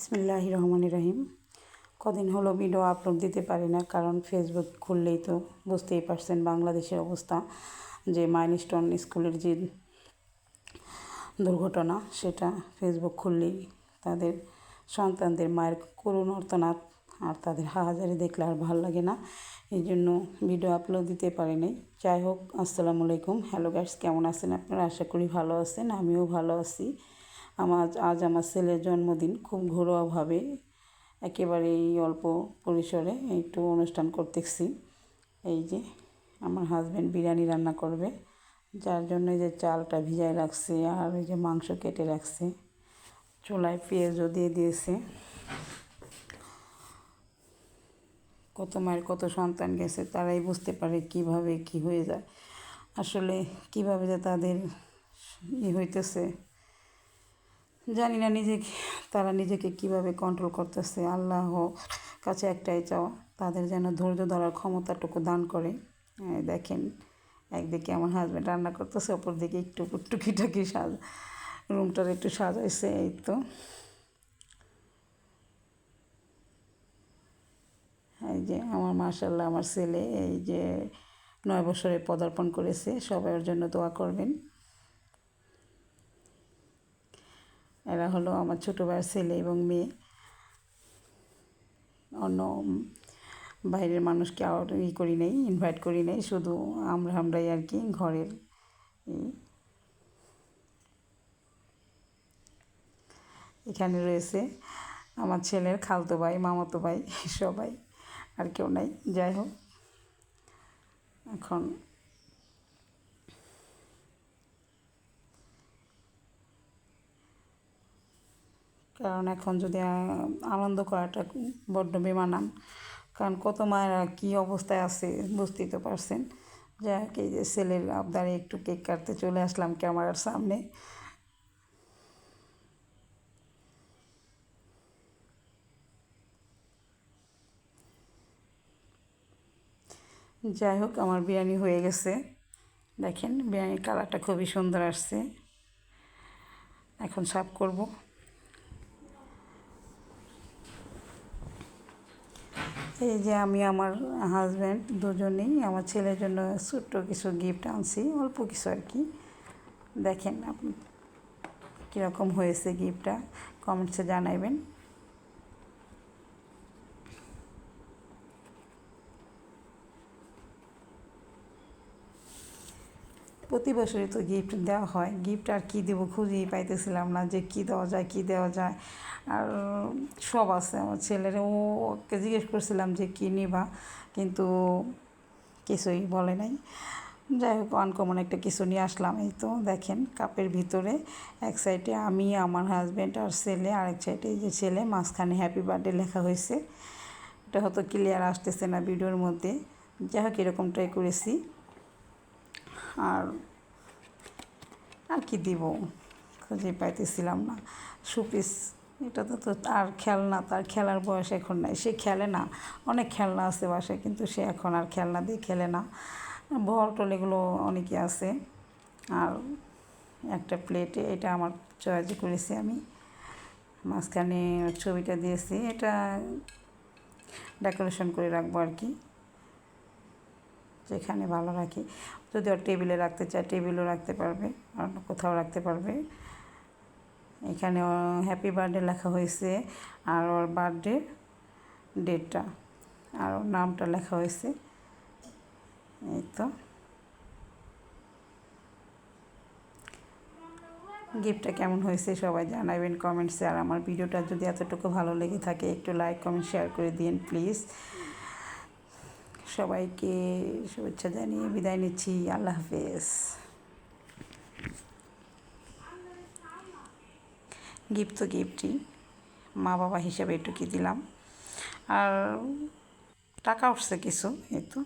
বিসমিল্লাহ রহমান রহিম। কদিন হলো ভিডিও আপলোড দিতে পারি না, কারণ ফেসবুক খুললেই তো বুঝতেই পারছেন বাংলাদেশের অবস্থা, যে মাইলস্টোন স্কুলের যে দুর্ঘটনা, সেটা ফেসবুক খুললেই তাদের সন্তানদের মায়ের করুণ অর্থনাথ আর তাদের হাহাজারি দেখলে আর ভালো লাগে না। এই জন্য ভিডিও আপলোড দিতে পারি নাই। যাই হোক, আসসালামু আলাইকুম। হ্যালো গাইস কেমন আছেন আপনারা? আশা করি ভালো আছেন, আমিও ভালো আছি। আমার, আজ আমার ছেলের জন্মদিন। খুব ঘরোয়াভাবে একেবারেই অল্প পরিসরে একটু অনুষ্ঠান করতেছি। এই যে আমার হাজব্যান্ড বিরিয়ানি রান্না করবে, যার জন্য যে চালটা ভিজায় রাখছে আর ওই যে মাংস কেটে রাখছে। চুলায় পেঁয়াজও দিয়ে দিয়েছে। কত মায়ের কত সন্তান গেছে, তারাই বুঝতে পারে কীভাবে কি হয়ে যায়। আসলে কীভাবে যে তাদের ই হইতেছে জানি না নিজেকে, তারা নিজেকে কীভাবে কন্ট্রোল করতেছে। আল্লাহ কাছে একটাই চাওয়া, তাদের যেন ধৈর্য ধরার ক্ষমতাটুকু দান করে। দেখেন, একদিকে আমার হাজব্যান্ড রান্না করতেছে অপর দিকে একটু টুকিটাকি সাজ রুমটার একটু সাজাইছে, এই তো। এই যে আমার মার্শাল্লাহ আমার ছেলে এই যে নয় বছরে পদার্পণ করেছে, সবাই জন্য দোয়া করবেন। এরা হলো আমার ছোটো ভাইয়ের ছেলে এবং মেয়ে। অন্য বাইরের মানুষকে আর ই করি নেই ইনভাইট করি নেই, শুধু আমরা আমরাই আর কি ঘরের এখানে রয়েছে আমার ছেলের খালতো ভাই, মামাতো ভাই, সবাই আর কেউ নাই, যাই হোক। এখন কারণ এখন যদি আনন্দ করাটা বড্ড বেমানান। কারণ কত মায়েরা কী অবস্থায় আছে বুঝতেই তো পারছেন। হোক, এই যে ছেলের আবদারে একটু কেক কাটতে চলে আসলাম ক্যামেরার সামনে। যাই হোক, আমার বিরিয়ানি হয়ে গেছে। দেখেন, বিরিয়ানির কালারটা খুবই সুন্দর আসছে। এখন সাফ করব। এই যে আমি আমার হাজব্যান্ড দুজনেই, আমার ছেলের জন্য ছোট্ট কিছু গিফট আনছি, অল্প কিছু আর কি। দেখেন আপনি কীরকম হয়েছে গিফটটা কমেন্টসে জানাইবেন। প্রতি বছরই তো গিফট দেওয়া হয়। গিফট আর কী দেবো খুঁজেই পাইতেছিলাম না যে কী দেওয়া যায়, কী দেওয়া যায়। আর সব আছে আমার ছেলের। ওকে জিজ্ঞেস করছিলাম যে কী নিবা, কিন্তু কিছুই বলে নাই। যাই হোক আনকমন একটা কিছু নিয়ে আসলাম। এই তো দেখেন, কাপের ভিতরে এক সাইডে আমি, আমার হাজব্যান্ড আর ছেলে, আরেক সাইডে যে ছেলে, মাঝখানে হ্যাপি বার্থডে লেখা হয়েছে। এটা হয়তো ক্লিয়ার আসতেছে না ভিডিওর মধ্যে। যাই হোক এরকম ট্রাই করেছি। আর আর কি দিব? খুঁজে পাইতেছিলাম না। সুপিস, এটা তো তো আর খেলনা তার খেলার বয়স এখন নাই। সে খেলে না, অনেক খেলনা আছে বাসায়, কিন্তু সে এখন আর খেলনা দিয়ে খেলে না। বল টল এগুলো অনেকে আছে। আর একটা প্লেটে এটা আমার চয়েস করেছি আমি। মাঝখানে ছবিটা দিয়েছি, এটা ডেকোরেশন করে রাখব আর কি। যেখানে ভালো রাখি। যদি ওর টেবিলে রাখতে চায়, টেবিলও রাখতে পারবে, আর কোথাও রাখতে পারবে। এখানে হ্যাপি বার্থডে লেখা হয়েছে, আর ওর বার্থডে ডেটটা আর ওর নামটা লেখা হয়েছে। এই তো। গিফটটা কেমন হয়েছে সবাই জানাবেন কমেন্টসে, আর আমার ভিডিওটা যদি এতটুকু ভালো লেগে থাকে, একটু লাইক কমেন্ট শেয়ার করে দিন প্লিজ সবাইকে শুভেচ্ছা জানিয়ে বিদায় নিচ্ছি। আল্লাহ হাফেজ। গিফট তো গিফটই। মা বাবা হিসাবে একটু কি দিলাম। আর টাকা উঠছে কিছু, এই তো।